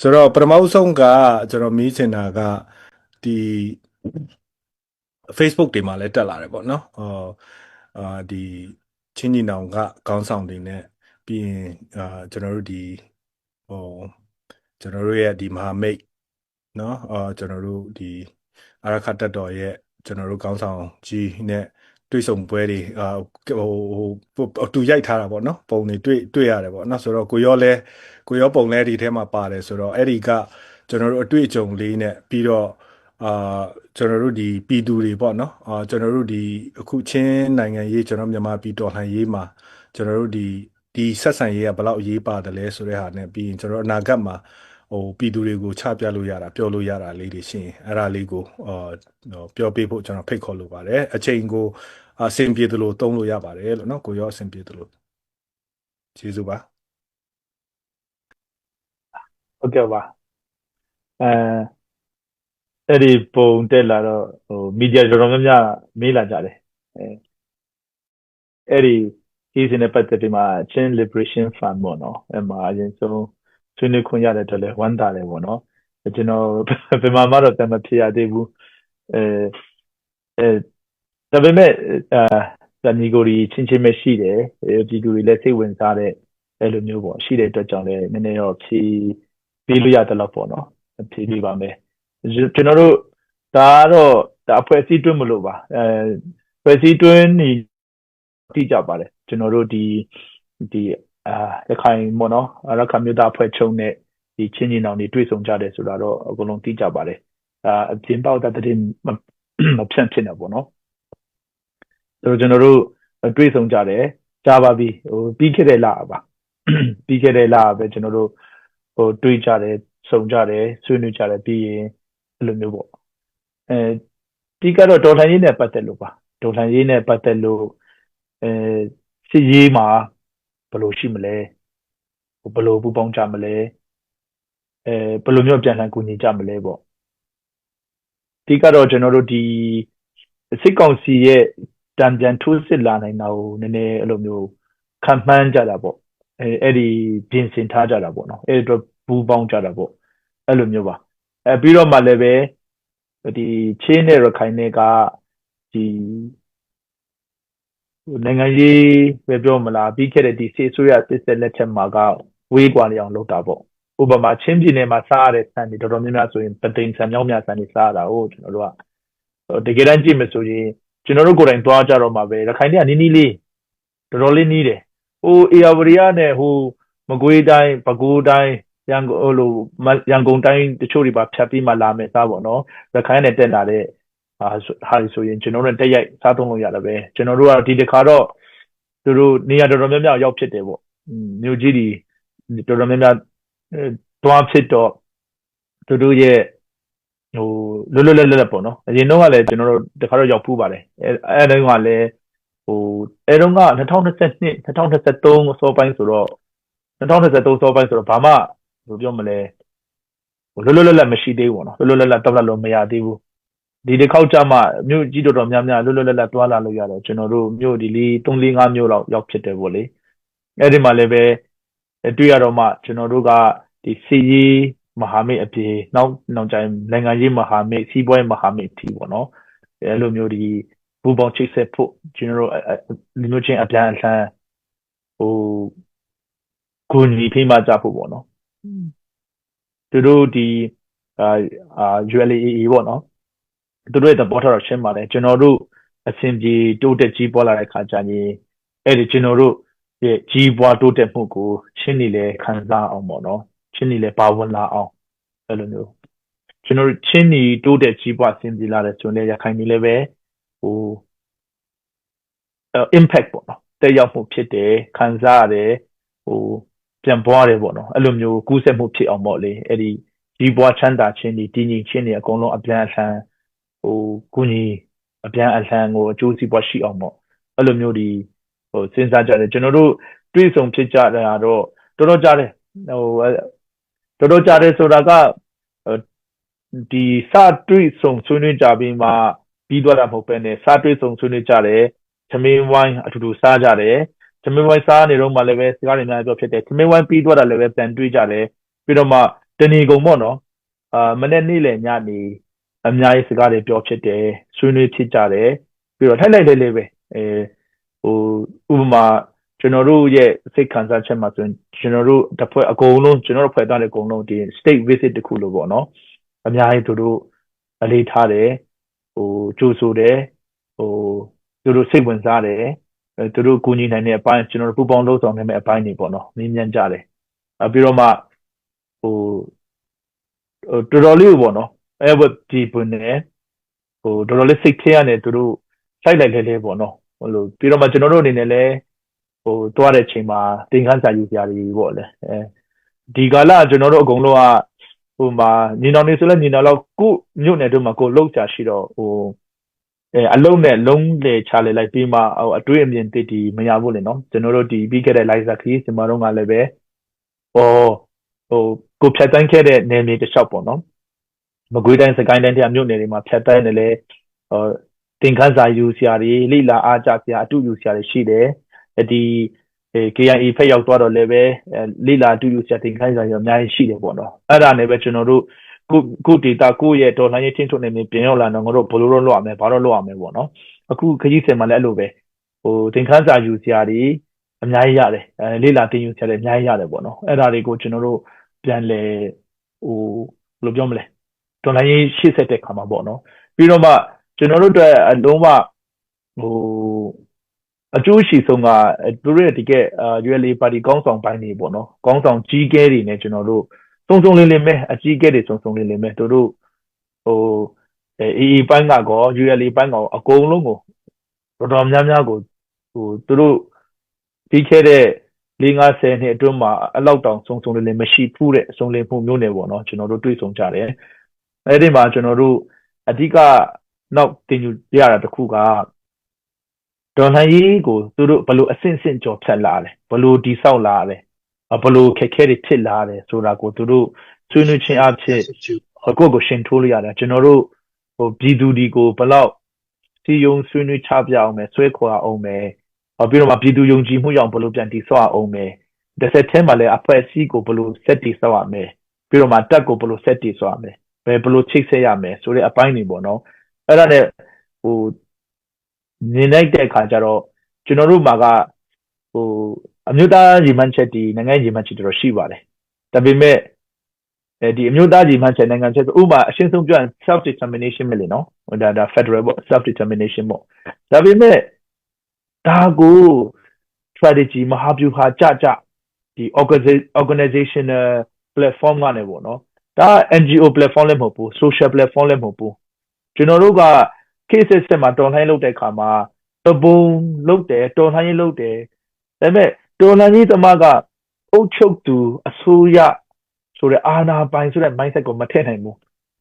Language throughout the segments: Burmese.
ဆိုတော့ပထမဦးဆုံးကကျွန်တော်မီးချင်တာကဒီ Facebook တွေမှာလည်းတက်လာတယ်ပေါ့နော်ဟောအာဒီချင်းကြီးနောင်ကခေါင်းဆောင်တွေနဲ့ပြီးရင်အာကျွန်တော်တို့ဒီဟိုကျွန်တော်တို့ရဲ့ဒီမဟာမိတ်နော်အာကျွန်တော်တို့ဒီအာရခတ်တက်တော်ရဲ့ကျွန်တော်တို့ခေါင်းဆောင်ကြီးနဲ့ တွေ့ဆုံပွဲတွေအာဟိုဟိုတူရိုက်ထားတာပေါ့နော်ပုံတွေတွေ့တွေ့ရတယ်ပေါ့နော်ဆိုတော့ကိုရောလဲကိုရောပုံလဲဒီထဲမှာပါတယ်ဆိုတော့အဲ့ဒီကကျွန်တော်တို့အတွေ့အကြုံလေးနဲ့ပြီးတော့အာကျွန်တော်တို့ဒီပြည်သူတွေပေါ့နော်အာကျွန်တော်တို့ဒီအခုချင်းနိုင်ငံရေးကျွန်တော်မြန်မာပြည်တော်လှန်ရေးမှာကျွန်တော်တို့ဒီဒီဆက်ဆံရေးကဘယ်လောက်အရေးပါတယ်လဲဆိုတဲ့ဟာနဲ့ပြီးရင်ကျွန်တော်အနာဂတ်မှာ ဟိုပြည်သူတွေကိုချပြလို့ရတာပြောလို့ရတာလေးတွေရှိရင်အဲ့ဒါလေးကိုအာပြောပေးဖို့ကျွန်တော်ဖိတ်ခေါ်လိုပါတယ်အချိန်ကိုအဆင်ပြေသလိုသုံးလို့ရပါတယ်လို့နော်ကိုရောအဆင်ပြေသလိုကျေးဇူးပါဟုတ်ကဲ့ပါအဲအဲ့ဒီပုံတက်လာတော့ဟိုမီဒီယာတော်တော်များများမေးလာကြတယ်အဲအဲ့ဒီ case နဲ့ပတ်သက်ပြီးမှ Chin Liberation Fund ပေါ့နော်အဲ့မှာအရင်ဆုံး ဆွေးနွေးခွင့်ရတဲ့အတွက်လည်းဝမ်းသာတယ်ပေါ့နော်ကျွန်တော်ဘယ်မှာမှတော့တမဖြစ်ရသေးဘူးအဲအဲဒါပေမဲ့အာညီကိုကြီးချင်းချင်းပဲရှိတယ်ပြည်သူတွေလည်းစိတ်ဝင်စားတဲ့အဲ့လိုမျိုးပေါ့ရှိတဲ့အတွက်ကြောင့်လည်းနည်းနည်းတော့ဖြေပေးလို့ရတယ်လို့ပေါ့နော်ဖြေပေးပါမယ်ကျွန်တော်တို့ဒါကတော့ဒါအဖွဲ့အစည်းတွင်းမလို့ပါအဲဖွဲ့စည်းတွင်းနေတိကြပါတယ်ကျွန်တော်တို့ဒီဒီ အာရခိုင်ပေါ့နော်ရခိုင်မြို့သားအဖွဲ့ချုပ်နဲ့ဒီချင်းချင်းအောင်တွေတွေ့ဆုံကြတယ်ဆိုတာတော့အကုန်လုံးသိကြပါတယ်အာအပြင်ပေါက်တဲ့တဲ့မဖြန့်ဖြစ်နေပေါ့နော်ဆိုတော့ကျွန်တော်တို့တွေ့ဆုံကြတယ်ကြားပါပြီဟိုပြီးခဲ့တဲ့လပါပြီးခဲ့တဲ့လပဲကျွန်တော်တို့ဟိုတွေ့ကြတယ်ဆုံကြတယ်ဆွေးနွေးကြတယ်ပြီးရင်အဲ့လိုမျိုးပေါ့အဲဒီကတော့ဒေါ်လာရေးနဲ့ပတ်သက်လို့ပါဒေါ်လာရေးနဲ့ပတ်သက်လို့အဲစစ်ရေးမှာ ဘယ်လိုရှိမလဲဘယ်လိုပူပေါင်းကြမလဲအဲဘယ်လိုမျိုးပြန်လှန်ကူညီကြမလဲပေါ့ဒီကတော့ကျွန်တော်တို့ဒီစစ်ကောင်စီရဲ့တံပြန်ထိုးစစ်လာနိုင်တာကိုနည်းနည်းအဲ့လိုမျိုးခံမှန်းကြတာပေါ့အဲအဲ့ဒီပြင်ဆင်ထားကြတာပေါ့နော်အဲ့အတွက်ပူပေါင်းကြတာပေါ့အဲ့လိုမျိုးပါအဲပြီးတော့မှလည်းပဲဒီချင်းနဲ့ရခိုင်နဲ့ကဒီ နိုင်ငံရေးပဲပြောမလားပြီးခဲ့တဲ့ဒီစေဆိုရစစ်စစ်လက်ထက်မှာကဝေးကွာနေအောင်လုပ်တာပေါ့ဥပမာချင်းပြည်နယ်မှာစားရတဲ့ဆန်တွေတော်တော်များများဆိုရင်ပသိမ်ဆန်မြောင်းမြဆန်တွေစားရတာဟုတ်ကျွန်တော်တို့ကတကယ်တမ်းကြည့်မယ်ဆိုရင်ကျွန်တော်တို့ကိုယ်တိုင်သွားကြတော့မှာပဲရခိုင်တွေကနီးနီးလေးတော်တော်လေးနီးတယ်ဟိုအေယာဝရီယာနဲ့ဟိုမကွေးတိုင်းပဲခူးတိုင်းရန်ကုန်ဟိုလိုရန်ကုန်တိုင်းတချို့တွေပါဖြတ်ပြီးမှလာမယ်စားပေါ့နော်ရခိုင်နဲ့တက်လာတဲ့ ဟာဟာဆိုရင်ကျွန်တော်တို့တက်ရိုက်စားသုံးလို့ရတယ်ပဲကျွန်တော်တို့ကဒီတစ်ခါတော့သူတို့နေရာတော်တော်များများရောက်ဖြစ်တယ်ပေါ့မြို့ကြီးတွေတော်တော်များများတွားဖြစ်တော့သူတို့ရဲ့ဟိုလွတ်လွတ်လပ်လပ်ပေါ့နော်အရင်တော့ကလည်းကျွန်တော်တို့တခါတော့ရောက်ဖူးပါတယ်အဲအဲတုန်းကလည်းဟိုအဲတုန်းက2022 2023အစောပိုင်းဆိုတော့2023စောပိုင်းဆိုတော့ဘာမှဘယ်လိုပြောမလဲဟိုလွတ်လွတ်လပ်လပ်မရှိသေးဘူးပေါ့နော်လွတ်လွတ်လပ်လပ်တောက်လပ်လို့မရသေးဘူး ဒီတစ်ခေါက်ကြမှာမြို့ကြီးတော်တော်များများလွတ်လွတ်လပ်လပ်တွားလာလို့ရတယ်ကျွန်တော်တို့မြို့ဒီလေး3 4 5မြို့လောက်ရောက်ဖြစ်တယ်ပေါ့လေအဲ့ဒီမှာလည်းပဲတွေ့ရတော့မှကျွန်တော်တို့ကဒီစီရေးမဟာမိတ်အပြင်နောက်နောက်ကျရင်နိုင်ငံရေးမဟာမိတ်စီးပွားရေးမဟာမိတ်ထီပေါ့နော်အဲလိုမျိုးဒီဘူပေါင်းချိတ်ဆက်ဖို့ကျွန်တော်တို့လူမျိုးချင်းအပြန်အလှန်ဟိုကိုညီဖိမကြဖို့ပေါ့နော်သူတို့ဒီအာအာ ULAE ပေါ့နော် သူတို့ရဲ့သဘောထားတော့ရှင်းပါတယ်ကျွန်တော်တို့အစဉ်ပြေတိုးတက်ကြီးပေါ်လာတဲ့ခါကျရင်အဲ့ဒီကျွန်တော်တို့ရဲ့ကြီးပွားတိုးတက်မှုကိုရှင်းနေလေခံစားအောင်ပေါ့နော်ချင်းနေလဲပါဝင်လာအောင်အဲ့လိုမျိုးကျွန်တော်တို့ချင်းနေတိုးတဲ့ကြီးပွားဆင်းပြေလာတဲ့ဆိုရင်ရခိုင်နေလည်းပဲဟို impact ပေါ့နော်တက်ရောက်မှုဖြစ်တယ်ခံစားရတယ်ဟိုပြန်ပွားတယ်ပေါ့နော်အဲ့လိုမျိုးကူးစက်မှုဖြစ်အောင်ပေါ့လေအဲ့ဒီကြီးပွားချမ်းသာခြင်းဒီတည်ငြိမ်ခြင်းတွေအကုန်လုံးအပြန်အလှန် ဟိုကုညီအပြန်အလှန်ကိုအကျိုးစီးပွားရှိအောင်ပေါ့အဲ့လိုမျိုးဒီဟိုစဉ်းစားကြတယ်ကျွန်တော်တို့တွေ့ဆုံဖြစ်ကြတာတော့တော်တော်ကြားတယ်ဟိုတော်တော်ကြာတယ်ဆိုတာကဒီစတွေ့ဆုံဆွေးနွေးကြပြီးမှပြီးသွားတာမဟုတ်ပဲねစတွေ့ဆုံဆွေးနွေးကြတယ်သမင်းဝိုင်းအတူတူစားကြတယ်သမင်းဝိုင်းစားနေတော့မှလည်းပဲစကားတွေများပြောဖြစ်တယ်သမင်းဝိုင်းပြီးသွားတာလည်းပဲပြန်တွေ့ကြတယ်ပြီးတော့မှတဏီကုံပေါ့နော်အာမနေ့နေ့လယ်ညနေ အများကြီးစကားတွေပြောဖြစ်တယ်ဆွေးနွေးဖြစ်ကြတယ်ပြီးတော့ထိုက်လိုက်လေးလေးပဲအဲဟိုဥပမာကျွန်တော်တို့ရဲ့စိတ်ခံစားချက်မှာဆိုရင်ကျွန်တော်တို့တစ်ဖွဲ့အကုန်လုံးကျွန်တော်တို့ဖွဲ့သားတဲ့အကုန်လုံးဒီ state visit တခုလို့ပေါ့နော်အများကြီးတို့တို့အလေးထားတယ်ဟိုကြိုးဆိုတယ်ဟိုတို့တို့စိတ်ဝင်စားတယ်အဲတို့တို့ကူညီနိုင်တဲ့အပိုင်းကျွန်တော်တို့ပူပေါင်းလုပ်ဆောင်နိုင်တဲ့အပိုင်းတွေပေါ့နော်မြင်မြန်ကြတယ်အပြီးတော့မှဟိုဟိုတော်တော်လေးပေါ့နော် အဲဝက်ဒီပွန်းနေဟိုတော်တော်လေးစိတ်ထဲရတယ်တို့တို့စိုက်လိုက်လဲလဲပေါ့နော်ဟိုလိုပြီးတော့မှကျွန်တော်တို့အနေနဲ့လည်းဟိုတွားတဲ့အချိန်မှာသင်ခန်းစာယူစရာတွေပေါ့လေအဲဒီကာလကျွန်တော်တို့အကုန်လုံးကဟိုမှာညီနောင်နေဆိုလဲညီနောင်တော့ကိုမြို့နယ်တို့မှာကိုလောက်ချာရှိတော့ဟိုအဲအလုံးနဲ့လုံးလေချလေလိုက်ပြီးမှဟိုအတွေ့အမြင်တစ်တီမရဘူးလေနော်ကျွန်တော်တို့ဒီပြီးခဲ့တဲ့ live ခရီးစင်မာတော့ကလည်းပဲဟိုဟိုကိုဖြတ်တန်းခဲ့တဲ့နယ်မြေတစ်လျှောက်ပေါ့နော် မကွေးတိုင်းစကိုင်းတိုင်းတရားမြို့နယ်တွေမှာဖြတ်တန်းတယ်လေဟိုသင်ခန်းစာယူဆရာတွေလိလာအားကြဆရာအတူယူဆရာတွေရှိတယ်ဒီအဲ KIA ဖက်ရောက်သွားတော့လည်းပဲလိလာအတူယူဆရာသင်ခန်းစာယူအများကြီးရှိတယ်ပေါ့နော်အဲ့ဒါနဲ့ပဲကျွန်တော်တို့ကိုကိုဒေတာကိုရဲ့ဒေါ်လာရေးချင်းထုတ်နေနေပြင်ရောက်လာတော့ငါတို့ဘယ်လိုလုပ်ရမလဲဘာလို့လုပ်ရမလဲပေါ့နော်အခုခကြီးစင်မှာလည်းအဲ့လိုပဲဟိုသင်ခန်းစာယူဆရာတွေအများကြီးရတယ်အဲလိလာတင်ယူဆရာတွေအများကြီးရတယ်ပေါ့နော်အဲ့ဒါတွေကိုကျွန်တော်တို့ပြန်လဲဟိုဘယ်လိုပြောမလဲ ဒေါ်လာရေးရှေ့ဆက်တဲ့ခါမှာပေါ့နော်ပြီးတော့မှကျွန်တော်တို့အတွက်အလုံးဝဟိုအကျိုးရှိဆုံးကသူတို့ရဲ့တကယ် ULA ပါတီကောင်းဆောင်ပိုင်းတွေပေါ့နော်ကောင်းဆောင်ကြီးကဲတွေနဲ့ကျွန်တော်တို့စုံစုံလင်းလင်းပဲအကြီးကဲတွေစုံစုံလင်းလင်းပဲတို့တို့ဟိုအေးပိုင်းကကော ULA ပိုင်းကောအကုန်လုံးကိုတော်တော်များများကိုဟိုသူတို့ပြီးခဲ့တဲ့၄50နှစ်အတွင်းမှာအလောက်တောင်စုံစုံလင်းလင်းမရှိဘူးတဲ့အစုံလင်းမှုမျိုးနဲ့ပေါ့နော်ကျွန်တော်တို့တွေ့ဆုံကြတယ် အဲ့ဒီမှာကျွန်တော်တို့အဓိကနောက်တင်ယူရတာတခုကဒေါ်လာရေးကိုသူတို့ဘလို့အဆင့်ဆင့်ကြော်ဖြတ်လာတယ်ဘလို့ဒီဆောက်လာတယ်ဘလို့ခက်ခဲတွေဖြစ်လာတယ်ဆိုတာကိုသူတို့ဆွေးနွေးခြင်းအဖြစ်အခုကိုရှင်းထိုးလို့ရတယ်ကျွန်တော်တို့ဟိုပြည်သူဒီကိုဘလောက်စီယုံဆွေးနွေးချပြအောင်မယ်ဆွဲခေါ်အောင်မယ်ပြီးတော့မှပြည်သူယုံကြည်မှုရောက်ဘလို့ပြန်တည်ဆောက်အောင်မယ်တစ်ဆက်ထဲမှာလည်းအဖွဲ့အစည်းကိုဘလို့ဆက်တည်ဆောက်ရမယ်ပြီးတော့မှတက်ကိုဘလို့ဆက်တည်ဆောက်ရမယ် ဘယ်ဘလို့ချိတ်ဆက်ရမယ်ဆိုတဲ့အပိုင်းတွေပေါ့နော်အဲ့ဒါနဲ့ဟိုမြင်လိုက်တဲ့အခါကျတော့ကျွန်တော်တို့မှာကဟိုအမျိုးသားညီမချက်ဒီနိုင်ငံညီမချက်တော်ရှိပါတယ်ဒါပေမဲ့အဲဒီအမျိုးသားညီမချက်နိုင်ငံချက်ဆိုဥပမာအရှင်းဆုံးပြောရင် self determination ပဲလေနော်ဟိုဒါဒါ federal ပေါ့ self determination ပေါ့ဒါပေမဲ့ဒါကို strategy မဟာဗျူဟာကြကြဒီ organizational platform ကနေပေါ့နော် ဒါ NGO platform လည်းမဟုတ်ဘူး social platform လည်းမဟုတ်ဘူးကျွန်တော်တို့က case system မှာတော်လှန်လုပ်တဲ့အခါမှာတပုံလုပ်တယ်တော်လှန်ရေးလုပ်တယ်ဒါပေမဲ့တော်လှန်ရေးသမားကအုပ်ချုပ်သူအစိုးရဆိုတဲ့အာဏာပိုင်ဆိုတဲ့ mindset ကိုမထည့်နိုင်ဘူး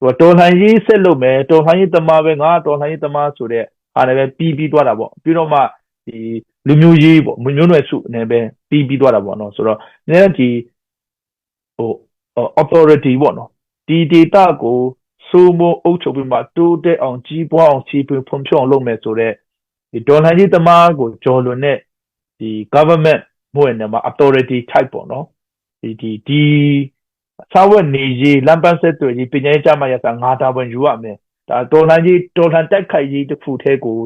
ဟိုတော်လှန်ရေးဆက်လုပ်မယ်တော်လှန်ရေးသမားပဲငါတော်လှန်ရေးသမားဆိုတဲ့အားလည်းပဲပြီးပြီးသွားတာပေါ့ပြီးတော့မှဒီလူမျိုးရေးပေါ့မျိုးနွယ်စုနဲ့ပဲပြီးပြီးသွားတာပေါ့နော်ဆိုတော့နည်းဒီဟို authority ပေါ့နော်ဒီ data ကိုစိုးမိုးအုပ်ချုပ်ပြီးမှတိုးတက်အောင်ကြီးပွားအောင်ချီးပွားဖွံ့ဖြိုးအောင်လုပ်မယ်ဆိုတော့ဒီဒေါ်လာကြီးသမားကိုကြော်လွန်တဲ့ဒီ government ဘွဲ့နဲ့မှာ authority type ပေါ့နော်ဒီဒီဒီစာဝတ်နေရေးလမ်းပန်းဆက်တွေကြီးပညာရေးကြမှာရတာငါတာဝန်ယူရမယ်ဒါဒေါ်လာကြီးဒေါ်လာတက်ခိုက်ကြီးတစ်ခုတည်းကို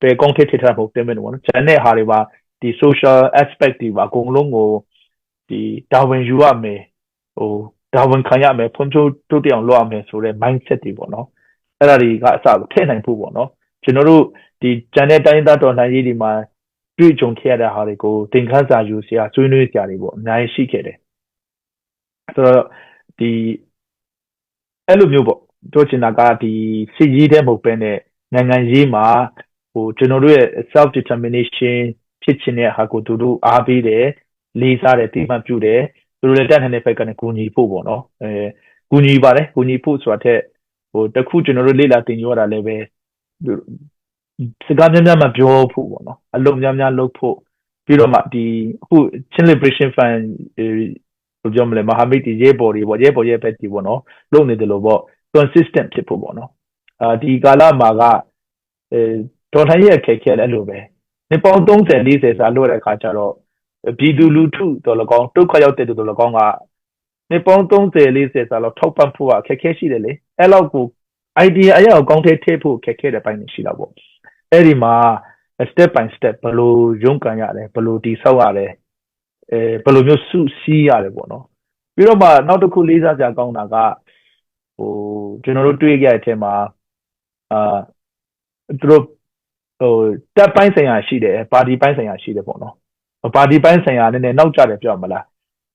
ပဲကောင်းထစ်ထထားဖို့တင်မယ်ပေါ့နော်။ကျန်တဲ့ဟာတွေပါဒီ social aspect တွေပါအကုန်လုံးကိုဒီတာဝန်ယူရမယ် ဟိုတာဝန်ခံရမယ်ဖွံ့ဖြိုးတိုးတက်အောင်လုပ်ရမယ်ဆိုတဲ့ mindset တွေပေါ့နော်အဲ့ဒါတွေကအစထည့်နိုင်ဖို့ပေါ့နော်ကျွန်တော်တို့ဒီကျန်တဲ့တိုင်းသားတော်လှန်ရေးတွေမှာတွေ့ကြုံခဲ့ရတဲ့ဟာတွေကိုသင်ခန်းစာယူစရာဆွေးနွေးစရာတွေပေါ့အများကြီးရှိခဲ့တယ်ဆိုတော့ဒီအဲ့လိုမျိုးပေါ့တို့ချင်တာကဒီစစ်ရေးတဲ့မဟုတ်ပဲနဲ့နိုင်ငံရေးမှာဟိုကျွန်တော်တို့ရဲ့ self determination ဖြစ်ခြင်းတဲ့ဟာကိုသူတို့အားပေးတယ်လေးစားတယ်တိမှတ်ပြုတယ် သူတို့လည်းတက်နေတဲ့ဘက်ကနေကူညီဖို့ပေါ့နော်အဲကူညီပါတယ်ကူညီဖို့ဆိုတာတဲ့ဟိုတခုကျွန်တော်တို့လေ့လာသင်ယူရတာလည်းပဲစကားများများမပြောဖို့ပေါ့နော်အလုံးများများလုပ်ဖို့ပြီးတော့မှဒီအခု Chin Liberation Fund ဘယ်ပြောမလဲမဟာမိတ်ဒီရဲဘော်တွေပေါ့ရဲဘော်ရဲဘက်တွေပေါ့နော်လုပ်နေတယ်လို့ပေါ့ consistent ဖြစ်ဖို့ပေါ့နော်အာဒီကာလမှာကအဲဒေါ်ထိုင်းရဲ့အခက်ခဲလည်းအဲ့လိုပဲနေပေါင်း30 40စာလို့တဲ့အခါကျတော့ ပြည်သူလူထုတော်လကောင်းဒုက္ခရောက်တဲ့သူတော်လကောင်းကနှစ်ပေါင်း30 40စာလောက်ထောက်ပံ့ဖို့ကအခက်အခဲရှိတယ်လေအဲ့လောက်ကို idea အရာကိုကောင်းထဲထည့်ဖို့အခက်အခဲတဲ့ပိုင်းရှိတာပေါ့အဲ့ဒီမှာ step by step ဘယ်လိုရုန်းကန်ရတယ်ဘယ်လိုတည်ဆောက်ရတယ်အဲဘယ်လိုမျိုးစုစည်းရတယ်ပေါ့နော်ပြီးတော့မှနောက်တစ်ခုလေးစားကြကောင်းတာကဟိုကျွန်တော်တို့တွေ့ကြတဲ့အထက်မှာအာသူတို့ဟိုတက်ပိုင်းဆိုင်ရာရှိတယ်ပါတီပိုင်းဆိုင်ရာရှိတယ်ပေါ့နော် ပါတီပိုင်းဆိုင်ရာနည်းနည်းနောက်ကျတယ်ပြောမလား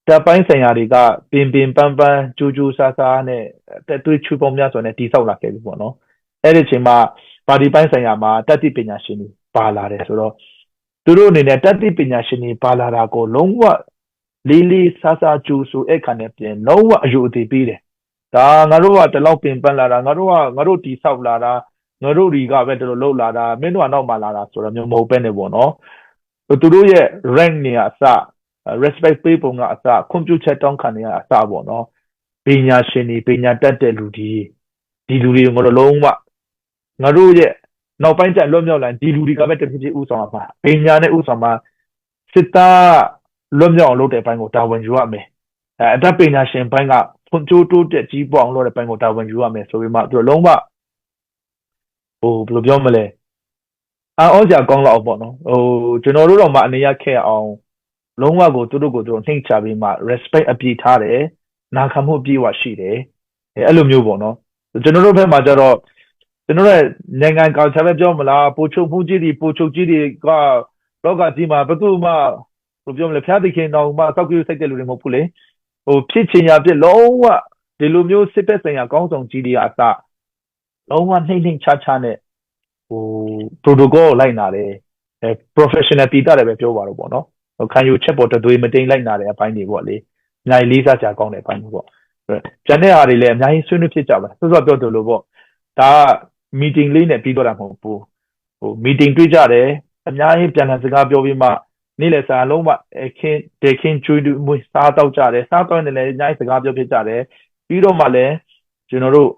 တပ်ပိုင်းဆိုင်ရာတွေကပင်ပင်ပန်းပန်းကြိုးကြိုးစားစားနဲ့တက်သွေးချူပေါင်းများစွာနဲ့တိဆောက်လာခဲ့ပြီပေါ့နော်အဲ့ဒီအချိန်မှာပါတီပိုင်းဆိုင်ရာမှာတတိပညာရှင်တွေပါလာတယ်ဆိုတော့သူတို့အနေနဲ့တတိပညာရှင်တွေပါလာတာကိုလုံးဝလေးလေးစားစားကြိုးဆိုအဲ့ခါနဲ့ပြင်လုံးဝအယူအသေးပေးတယ်ဒါငါတို့ကတလောက်ပင်ပန်းလာတာငါတို့ကငါတို့တိဆောက်လာတာငါတို့တွေကပဲဒီလိုလှုပ်လာတာမင်းတို့ကနောက်မှလာတာဆိုတော့မျိုးမဟုတ်ပဲနေပေါ့နော် သူတို့ရဲ့ rank နေရာအစ respect ပေးပုံကအစခွန်ပြုချက်တောင်းခံနေရအစပေါ့နော်ပညာရှင်တွေပညာတတ်တဲ့လူတွေဒီလူတွေငါတို့လုံးဝငါတို့ရဲ့နောက်ပိုင်းကျလွတ်မြောက်လာဒီလူတွေကပဲတဖြည်းဖြည်းဥဆောင်ပါပညာနဲ့ဥဆောင်ပါစစ်သားလွတ်မြောက်အောင်လုပ်တဲ့ဘိုင်းကိုတာဝန်ယူရမယ်အဲအတတ်ပညာရှင်ဘိုင်းကဖွံ့ဖြိုးတိုးတက်ကြီးပွားအောင်လုပ်တဲ့ဘိုင်းကိုတာဝန်ယူရမယ်ဆိုပြီးမှသူတို့လုံးဝဟိုဘယ်လိုပြောမလဲ အော်ကြကောင်းလောက်ပေါ့နော်ဟိုကျွန်တော်တို့တော့မှအနေရခဲ့အောင်လုံးဝကိုသူတို့ကိုသူတို့နှိမ်ချပြီးမှ respect အပြည့်ထားတယ်နာခံမှုအပြည့်ဝရှိတယ်အဲ့လိုမျိုးပေါ့နော်ကျွန်တော်တို့ဘက်မှာကျတော့ကျွန်တော်တို့နိုင်ငံ culture ပဲပြောမလားပိုချုပ်မှုကြီးတွေပိုချုပ်ကြီးတွေကလောကကြီးမှာဘယ်သူမှဘယ်ပြောမလဲဖျားသိခင်တောင်မှစောက်ကြည့်စိတ်တဲ့လူတွေမဟုတ်ဘူးလေဟိုဖြစ်ချင်ရပြစ်လုံးဝဒီလိုမျိုးစစ်ဘက်ဆိုင်ရာကောင်းဆောင်ကြီးတွေအစလုံးဝနှိမ့်နှိမ့်ချာချာနဲ့ ဟို protocol လိုက်နာတယ်အဲ professional တီးတာတယ်ပဲပြောပါတော့ပေါ့နော်ခံယူချက်ပေါ်တသွေးမတိန်လိုက်နာတဲ့အပိုင်းတွေပေါ့လေအများကြီးလေးစားကြကောင်းတဲ့အပိုင်းတွေပေါ့ကျန်တဲ့ဟာတွေလည်းအများကြီးဆွေးနွေးဖြစ်ကြပါဆက်စောပြောသလိုပေါ့ဒါက meeting လေးနဲ့ပြီးတော့တာမဟုတ်ဘူးဟို meeting တွေ့ကြတယ်အများကြီးပြန်လည်စကားပြောပြီးမှနေ့လည်စာလုံးဝအခင်းဒေခင်းကျွေးမွေးစားတော့ကြတယ်စားတော့နေလည်းအများကြီးစကားပြောဖြစ်ကြတယ်ပြီးတော့မှလည်းကျွန်တော်တို့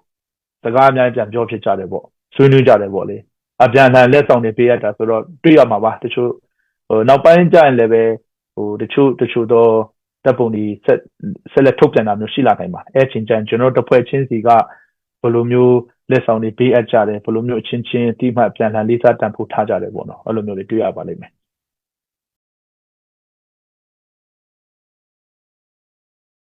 စကားအများကြီးပြန်ပြောဖြစ်ကြတယ်ပေါ့ဆွေးနွေးကြတယ်ပေါ့လေ အပြန်အလှန်လက်ဆောင်တွေပေးရတာဆိုတော့တွေ့ရမှာပါတချို့ဟိုနောက်ပိုင်းကျရင်လည်းပဲဟိုတချို့တချို့တော့တပ်ပုံဒီဆက်ဆက်လက်ထုတ်ပြန်တာမျိုးရှိလာနိုင်ပါအဲချင်းချန်ကျွန်တော်တို့တစ်ဖွဲ့ချင်းစီကဘယ်လိုမျိုးလက်ဆောင်တွေပေးအပ်ကြတယ်ဘယ်လိုမျိုးအချင်းချင်းအတိမတ်ပြန်လှန်လေးစားတန်ဖိုးထားကြတယ်ပေါ့နော်အဲ့လိုမျိုးတွေတွေ့ရပါလိမ့်မယ်